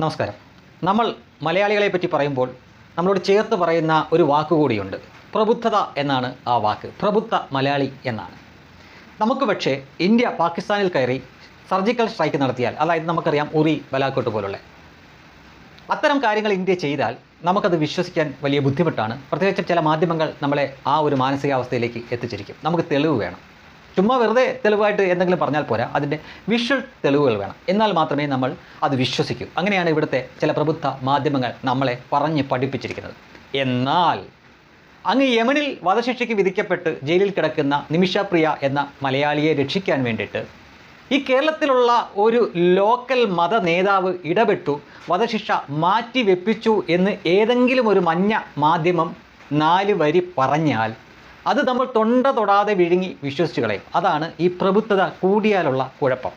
നമസ്കാരം. നമ്മൾ മലയാളികളെ പറ്റി പറയുമ്പോൾ നമ്മളോട് ചേർത്ത് പറയുന്ന ഒരു വാക്കുകൂടിയുണ്ട് പ്രബുദ്ധത എന്നാണ് ആ വാക്ക്. പ്രബുദ്ധ മലയാളി എന്നാണ്. നമുക്ക് പക്ഷേ ഇന്ത്യ പാകിസ്ഥാനിൽ കയറി സർജിക്കൽ സ്ട്രൈക്ക് നടത്തിയാൽ അതായത് നമുക്കറിയാം ഉറി ബലാക്കോട്ട് പോലുള്ള. അത്തരം കാര്യങ്ങൾ ഇന്ത്യ ചെയ്താൽ നമുക്കത് വിശ്വസിക്കാൻ വലിയ ബുദ്ധിമുട്ടാണ്. പ്രത്യേകിച്ച് ചില മാധ്യമങ്ങൾ നമ്മളെ ആ ഒരു മാനസികാവസ്ഥയിലേക്ക് എത്തിച്ചിരിക്കും. നമുക്ക് തെളിവ് വേണം. ചുമ്മാ വെറുതെ തെളിവായിട്ട് എന്തെങ്കിലും പറഞ്ഞാൽ പോരാ. അതിന്റെ വിഷ്വൽ തെളിവുകൾ വേണം. എന്നാൽ മാത്രമേ നമ്മൾ അത് വിശ്വസിക്കൂ. അങ്ങനെയാണ് ഇവിടുത്തെ ചില പ്രബുദ്ധ മാധ്യമങ്ങൾ നമ്മളെ പറഞ്ഞ് പഠിപ്പിച്ചിരിക്കുന്നത്. എന്നാൽ അങ്ങ് യമനിൽ വധശിക്ഷയ്ക്ക് വിധിക്കപ്പെട്ട് ജയിലിൽ കിടക്കുന്ന നിമിഷപ്രിയ എന്ന മലയാളിയെ രക്ഷിക്കാൻ വേണ്ടിയിട്ട് ഈ കേരളത്തിലുള്ള ഒരു ലോക്കൽ മത നേതാവ് ഇടപെട്ടു വധശിക്ഷ മാറ്റി വെപ്പിച്ചു എന്ന് ഏതെങ്കിലും ഒരു മഞ്ഞ മാധ്യമം നാല് വരി പറഞ്ഞാൽ അത് നമ്മൾ തൊണ്ട തൊടാതെ വിഴുങ്ങി വിശ്വസിച്ചു കളയും അതാണ് ഈ പ്രബുദ്ധത കൂടിയാലുള്ള കുഴപ്പം.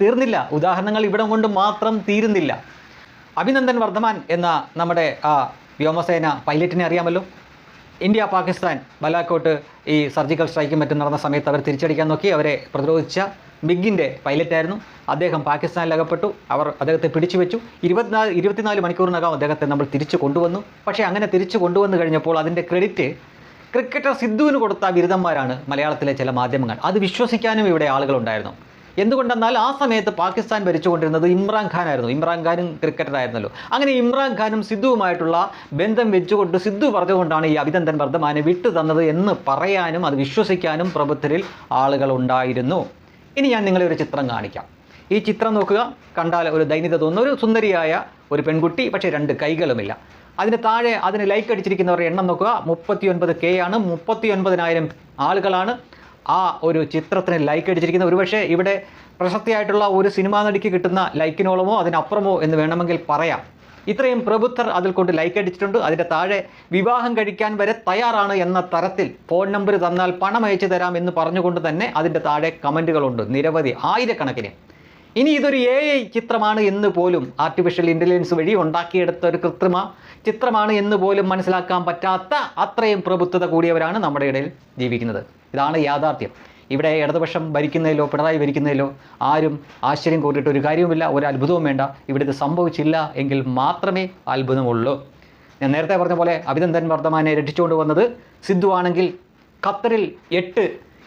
തീർന്നില്ല. ഉദാഹരണങ്ങൾ ഇവിടം കൊണ്ട് മാത്രം തീരുന്നില്ല. അഭിനന്ദൻ വർദ്ധമാൻ എന്ന നമ്മുടെ ആ വ്യോമസേന പൈലറ്റിനെ അറിയാമല്ലോ? ഇന്ത്യ പാകിസ്ഥാൻ ബലാക്കോട്ട് ഈ സർജിക്കൽ സ്ട്രൈക്കും മറ്റും നടന്ന സമയത്ത് അവർ തിരിച്ചടിക്കാൻ നോക്കി അവരെ പ്രതിരോധിച്ച മിഗിന്റെ പൈലറ്റായിരുന്നു. അദ്ദേഹം പാകിസ്ഥാനിൽ അകപ്പെട്ടു. അവർ അദ്ദേഹത്തെ പിടിച്ചു വെച്ചു. ഇരുപത്തിനാല് ഇരുപത്തിനാല് മണിക്കൂറിനകം അദ്ദേഹത്തെ നമ്മൾ തിരിച്ചു കൊണ്ടുവന്നു. പക്ഷേ അങ്ങനെ തിരിച്ചു കൊണ്ടുവന്നു കഴിഞ്ഞപ്പോൾ അതിന്റെ ക്രെഡിറ്റ് ക്രിക്കറ്റർ സിദ്ധുവിന് കൊടുത്ത ബിരുദന്മാരാണ് മലയാളത്തിലെ ചില മാധ്യമങ്ങൾ. അത് വിശ്വസിക്കാനും ഇവിടെ ആളുകളുണ്ടായിരുന്നു. എന്തുകൊണ്ടെന്നാൽ ആ സമയത്ത് പാകിസ്ഥാൻ ഭരിച്ചുകൊണ്ടിരുന്നത് ഇമ്രാൻഖാനായിരുന്നു ഇമ്രാൻഖാനും ക്രിക്കറ്ററായിരുന്നല്ലോ. അങ്ങനെ ഇമ്രാൻഖാനും സിദ്ധുവുമായിട്ടുള്ള ബന്ധം വെച്ചുകൊണ്ട് സിദ്ധു പറഞ്ഞുകൊണ്ടാണ് ഈ അഭിനന്ദൻ വർദ്ധമാനെ വിട്ടു തന്നത് എന്ന് പറയാനും അത് വിശ്വസിക്കാനും പ്രബുദ്ധരിൽ ആളുകളുണ്ടായിരുന്നു. ഇനി ഞാൻ നിങ്ങളെ ഒരു ചിത്രം കാണിക്കാം. ഈ ചിത്രം നോക്കുക. കണ്ടാൽ ഒരു ദൈനിത തോന്നുന്ന. ഒരു സുന്ദരിയായ ഒരു പെൺകുട്ടി പക്ഷേ രണ്ട് കൈകളുമില്ല. അതിന് താഴെ അതിന് ലൈക്ക് അടിച്ചിരിക്കുന്നവരുടെ എണ്ണം നോക്കുക. മുപ്പത്തി ഒൻപത് കെ ആണ്. മുപ്പത്തി ഒൻപതിനായിരം ആളുകളാണ് ആ ഒരു ചിത്രത്തിന് ലൈക്ക് അടിച്ചിരിക്കുന്നത്. ഒരുപക്ഷെ ഇവിടെ പ്രശസ്തിയായിട്ടുള്ള ഒരു സിനിമാ നടിക്ക് കിട്ടുന്ന ലൈക്കിനോളമോ അതിനപ്പുറമോ എന്ന് വേണമെങ്കിൽ പറയാം. ഇത്രയും പ്രബുദ്ധർ അതിൽ കൊണ്ട് ലൈക്ക് അടിച്ചിട്ടുണ്ട്. അതിന്റെ താഴെ വിവാഹം കഴിക്കാൻ വരെ തയ്യാറാണ് എന്ന തരത്തിൽ ഫോൺ നമ്പർ തന്നാൽ പണം അയച്ചു തരാം എന്ന് പറഞ്ഞുകൊണ്ട് തന്നെ അതിന്റെ താഴെ കമന്റുകളുണ്ട് നിരവധി ആയിരക്കണക്കിന്. ഇനി ഇതൊരു എ ഐ ചിത്രമാണ് എന്ന് പോലും ആർട്ടിഫിഷ്യൽ ഇന്റലിജൻസ് വഴി ഉണ്ടാക്കിയെടുത്ത ഒരു കൃത്രിമ ചിത്രമാണ് എന്ന് പോലും മനസ്സിലാക്കാൻ പറ്റാത്ത അത്രയും പ്രഭുത്വത കൂടിയവരാണ് നമ്മുടെ ഇടയിൽ ജീവിക്കുന്നത്. ഇതാണ് യാഥാർത്ഥ്യം. ഇവിടെ ഇടതുപക്ഷം ഭരിക്കുന്നതിലോ പിണറായി ഭരിക്കുന്നതിലോ ആരും ആശ്ചര്യം കൂട്ടിയിട്ട് ഒരു കാര്യവുമില്ല ഒരു അത്ഭുതവും വേണ്ട. ഇവിടെ ഇത് സംഭവിച്ചില്ല എങ്കിൽ മാത്രമേ അത്ഭുതമുള്ളൂ. ഞാൻ നേരത്തെ പറഞ്ഞ പോലെ അഭിനന്ദൻ വർദ്ധമാനെ രക്ഷിച്ചുകൊണ്ട് വന്നത് സിദ്ധു ആണെങ്കിൽ ഖത്തറിൽ എട്ട്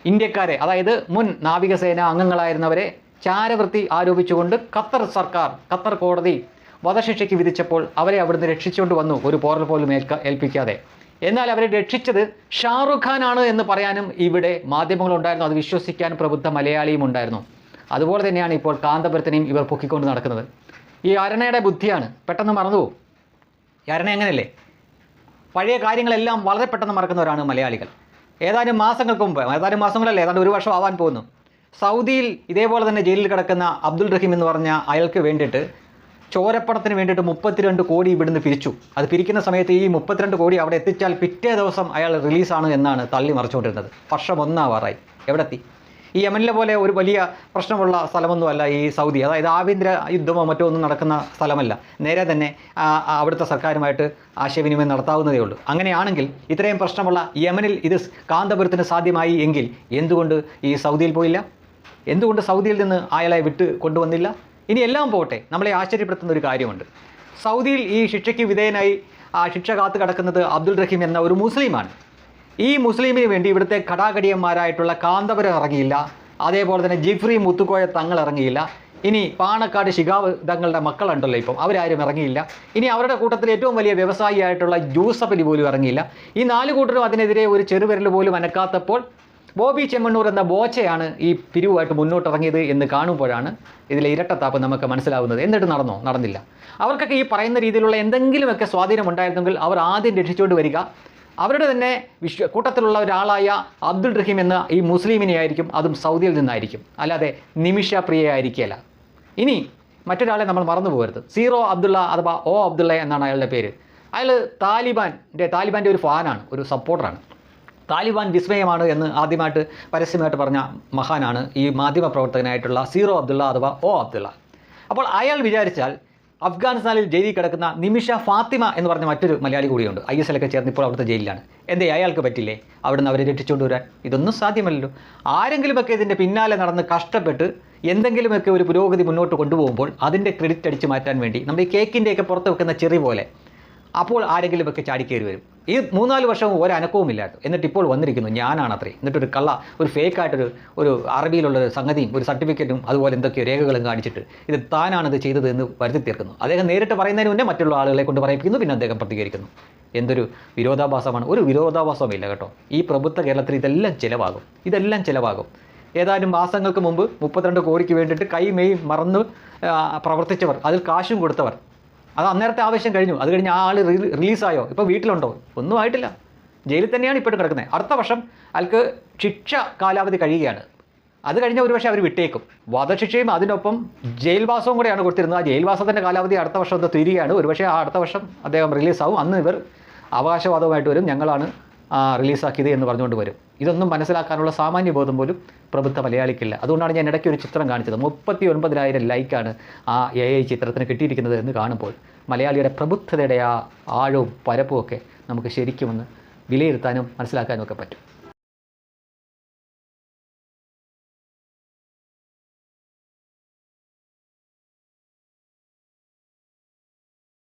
ഇന്ത്യക്കാരെ അതായത് മുൻ നാവികസേന അംഗങ്ങളായിരുന്നവരെ ചാരവൃത്തി ആരോപിച്ചുകൊണ്ട് ഖത്തർ സർക്കാർ ഖത്തർ കോടതി വധശിക്ഷയ്ക്ക് വിധിച്ചപ്പോൾ അവരെ അവിടുന്ന് രക്ഷിച്ചുകൊണ്ട് വന്നു. ഒരു പോറൽ പോലും ഏൽക്ക ഏൽപ്പിക്കാതെ. എന്നാൽ അവരെ രക്ഷിച്ചത് ഷാറുഖ് ഖാൻ ആണ് എന്ന് പറയാനും ഇവിടെ മാധ്യമങ്ങളുണ്ടായിരുന്നു. അത് വിശ്വസിക്കാൻ പ്രബുദ്ധ മലയാളിയും ഉണ്ടായിരുന്നു. അതുപോലെ തന്നെയാണ് ഇപ്പോൾ കാന്തപുരത്തിനെയും ഇവർ പൊക്കിക്കൊണ്ട് നടക്കുന്നത്. ഈ അരണയുടെ ബുദ്ധിയാണ്. പെട്ടെന്ന് മറന്നുപോകും. ഈ അരണ എങ്ങനെയല്ലേ? പഴയ കാര്യങ്ങളെല്ലാം വളരെ പെട്ടെന്ന് മറക്കുന്നവരാണ് മലയാളികൾ. ഏതാനും മാസങ്ങൾക്ക് മുമ്പ് ഏതാനും മാസങ്ങളല്ലേ ഏതാണ്ട് ഒരു വർഷം ആവാൻ പോകുന്നു. സൗദിയിൽ ഇതേപോലെ തന്നെ ജയിലിൽ കിടക്കുന്ന അബ്ദുൾ റഹീം എന്ന് പറഞ്ഞ അയാൾക്ക് വേണ്ടിയിട്ട് ചോരപ്പണത്തിന് വേണ്ടിയിട്ട് മുപ്പത്തിരണ്ട് കോടി ഇവിടുന്ന് പിരിച്ചു. അത് പിരിക്കുന്ന സമയത്ത് ഈ മുപ്പത്തിരണ്ട് കോടി അവിടെ എത്തിച്ചാൽ പിറ്റേ ദിവസം അയാൾ റിലീസാണ് എന്നാണ് തള്ളി മറിച്ചുകൊണ്ടിരുന്നത്. വർഷം ഒന്നാവാറായി. എവിടെ എത്തി ഈ യമനിലെ പോലെ ഒരു വലിയ പ്രശ്നമുള്ള സ്ഥലമൊന്നുമല്ല ഈ സൗദി. അതായത് ആഭ്യന്തര യുദ്ധമോ മറ്റോ ഒന്നും നടക്കുന്ന സ്ഥലമല്ല. നേരെ തന്നെ അവിടുത്തെ സർക്കാരുമായിട്ട് ആശയവിനിമയം നടത്താവുന്നതേ ഉള്ളൂ. അങ്ങനെയാണെങ്കിൽ ഇത്രയും പ്രശ്നമുള്ള യമനിൽ ഇത് കാന്തപുരത്തിന് സാധ്യമായി എങ്കിൽ എന്തുകൊണ്ട് ഈ സൗദിയിൽ പോയില്ല? എന്തുകൊണ്ട് സൗദിയിൽ നിന്ന് അയാളെ വിട്ട് കൊണ്ടുവന്നില്ല? ഇനി എല്ലാം പോട്ടെ. നമ്മളെ ആശ്ചര്യപ്പെടുത്തുന്ന ഒരു കാര്യമുണ്ട്. സൗദിയിൽ ഈ ശിക്ഷയ്ക്ക് വിധേയനായി ആ ശിക്ഷ കാത്തു കിടക്കുന്നത് അബ്ദുൾ റഹീം എന്ന ഒരു മുസ്ലിമാണ്. ഈ മുസ്ലിമിന് വേണ്ടി ഇവിടുത്തെ കടാകടിയന്മാരായിട്ടുള്ള കാന്തപുരം ഇറങ്ങിയില്ല. അതേപോലെ തന്നെ ജിഫ്രി മുത്തുക്കോയ തങ്ങൾ ഇറങ്ങിയില്ല. ഇനി പാണക്കാട് ശിഖാവ് തങ്ങളുടെ മക്കളുണ്ടല്ലോ ഇപ്പം. അവരാരും ഇറങ്ങിയില്ല. ഇനി അവരുടെ കൂട്ടത്തിൽ ഏറ്റവും വലിയ വ്യവസായിയായിട്ടുള്ള ജൂസഫ് അലി പോലും ഇറങ്ങിയില്ല. ഈ നാല് കൂട്ടരും അതിനെതിരെ ഒരു ചെറുവിരൽ പോലും അനക്കാത്തപ്പോൾ ബോബി ചെമ്മണ്ണൂർ എന്ന ബോച്ചയാണ് ഈ പിരിവുമായിട്ട് മുന്നോട്ടിറങ്ങിയത് എന്ന് കാണുമ്പോഴാണ് ഇതിലെ ഇരട്ടത്താപ്പ് നമുക്ക് മനസ്സിലാവുന്നത്. എന്നിട്ട് നടന്നോ? നടന്നില്ല. അവർക്കൊക്കെ ഈ പറയുന്ന രീതിയിലുള്ള എന്തെങ്കിലുമൊക്കെ സ്വാധീനം ഉണ്ടായിരുന്നെങ്കിൽ അവർ ആദ്യം രക്ഷിച്ചുകൊണ്ട് വരിക. അവരുടെ തന്നെ വിശ്വ കൂട്ടത്തിലുള്ള ഒരാളായ അബ്ദുൾ റഹീം എന്ന ഈ മുസ്ലിമിനെ ആയിരിക്കും അതും സൗദിയിൽ നിന്നായിരിക്കും. അല്ലാതെ നിമിഷ പ്രിയ ആയിരിക്കുകയല്ല ഇനി മറ്റൊരാളെ നമ്മൾ മറന്നു പോകരുത്. സീറോ അബ്ദുള്ള അഥവാ ഒ അബ്ദുള്ള എന്നാണ് അയാളുടെ പേര്. അയാൾ താലിബാന്റെ താലിബാന്റെ ഒരു ഫാനാണ് ഒരു സപ്പോർട്ടറാണ്. താലിബാൻ വിസ്മയമാണ് എന്ന് ആദ്യമായിട്ട് പരസ്യമായിട്ട് പറഞ്ഞ മഹാനാണ് ഈ മാധ്യമ പ്രവർത്തകനായിട്ടുള്ള സീറോ അബ്ദുള്ള അഥവാ ഒ അബ്ദുള്ള. അപ്പോൾ അയാൾ വിചാരിച്ചാൽ അഫ്ഗാനിസ്ഥാനിൽ ജയിലിൽ കിടക്കുന്ന നിമിഷ ഫാത്തിമ എന്ന് പറഞ്ഞ മറ്റൊരു മലയാളി കൂടിയുണ്ട്. ഐ എസ് എല്ലൊക്കെ ചേർന്ന് ഇപ്പോൾ അവിടുത്തെ ജയിലിലാണ്. എന്തേ അയാൾക്ക് പറ്റില്ലേ? അവിടുന്ന് അവരെ രക്ഷിച്ചുകൊണ്ട് വരാൻ. ഇതൊന്നും സാധ്യമല്ലല്ലോ. ആരെങ്കിലുമൊക്കെ ഇതിന്റെ പിന്നാലെ നടന്ന് കഷ്ടപ്പെട്ട് എന്തെങ്കിലുമൊക്കെ ഒരു പുരോഗതി മുന്നോട്ട് കൊണ്ടുപോകുമ്പോൾ അതിന്റെ ക്രെഡിറ്റ് അടിച്ച് മാറ്റാൻ വേണ്ടി നമ്മുടെ ഈ കേക്കിന്റെയൊക്കെ പുറത്ത് വെക്കുന്ന ചെറി പോലെ അപ്പോൾ ആരെങ്കിലും ആരെങ്കിലുമൊക്കെ ചാടിക്കേറി വരും. ഈ മൂന്നാൽ വർഷവും ഒരു അനക്കവും ഇല്ലാട്ടോ എന്നിട്ട് ഇപ്പോൾ വന്നിരിക്കുന്നു ഞാനാണ് ഞാനാണത്രേ എന്നിട്ടൊരു കള്ള ഒരു ഫേക്കായിട്ടൊരു ഒരു അറബിയിലുള്ള ഒരു സംഗതിയും ഒരു സർട്ടിഫിക്കറ്റും അതുപോലെ എന്തൊക്കെയോ രേഖകളും കാണിച്ചിട്ട് ഇത് താനാണിത് ചെയ്തത് എന്ന് വരുത്തി തീർക്കുന്നു. അദ്ദേഹം നേരിട്ട് പറയുന്നതിന് മുന്നേ മറ്റുള്ള ആളുകളെ കൊണ്ട് പറയിപ്പിക്കുന്നു പിന്നെ അദ്ദേഹം പ്രതികരിക്കുന്നു. എന്തൊരു വിരോധാഭാസമാണ്. ഒരു വിരോധാഭാസമില്ല കേട്ടോ. ഈ പ്രബുദ്ധ കേരളത്തിൽ ഇതെല്ലാം ചിലവാകും. ഇതെല്ലാം ചിലവാകും. ഏതാനും മാസങ്ങൾക്ക് മുമ്പ് മുപ്പത്തിരണ്ട് കോടിക്ക് വേണ്ടിയിട്ട് കൈ മെയ് മറന്ന് പ്രവർത്തിച്ചവർ അതിൽ കാശും കൊടുത്തവർ അത് അന്നേരത്തെ ആവശ്യം കഴിഞ്ഞു. അത് കഴിഞ്ഞ് ആ ആൾ റിലീസായോ? ഇപ്പോൾ വീട്ടിലുണ്ടോ? ഒന്നും ആയിട്ടില്ല. ജയിലിൽ തന്നെയാണ് ഇപ്പോഴും കിടക്കുന്നത്. അടുത്ത വർഷം അയാൾക്ക് ശിക്ഷ കാലാവധി കഴിയുകയാണ്. അത് കഴിഞ്ഞ ഒരു പക്ഷേ അവർ വിട്ടേക്കും. വധശിക്ഷയും അതിനൊപ്പം ജയിൽവാസവും കൂടെയാണ് കൊടുത്തിരുന്നത്. ആ ജയിൽവാസത്തിന്റെ കാലാവധി അടുത്ത വർഷം തീരുകയാണ്. ഒരുപക്ഷെ ആ അടുത്ത വർഷം അദ്ദേഹം റിലീസാവും. അന്ന് ഇവർ അവകാശവാദവുമായിട്ട് വരും. ഞങ്ങളാണ് റിലീസാക്കിയത് എന്ന് പറഞ്ഞുകൊണ്ട് വരും. ഇതൊന്നും മനസ്സിലാക്കാനുള്ള സാമാന്യ ബോധം പോലും പ്രബുദ്ധ മലയാളിക്കില്ല. അതുകൊണ്ടാണ് ഞാൻ ഇടയ്ക്ക് ഒരു ചിത്രം കാണിച്ചത്. മുപ്പത്തി ഒൻപതിനായിരം ലൈക്കാണ് ആ എ ഐ ചിത്രത്തിന് കിട്ടിയിരിക്കുന്നത് എന്ന് കാണുമ്പോൾ മലയാളിയുടെ പ്രബുദ്ധതയുടെ ആ ആഴവും പരപ്പുമൊക്കെ നമുക്ക് ശരിക്കുമൊന്ന് വിലയിരുത്താനും മനസ്സിലാക്കാനും ഒക്കെ പറ്റും.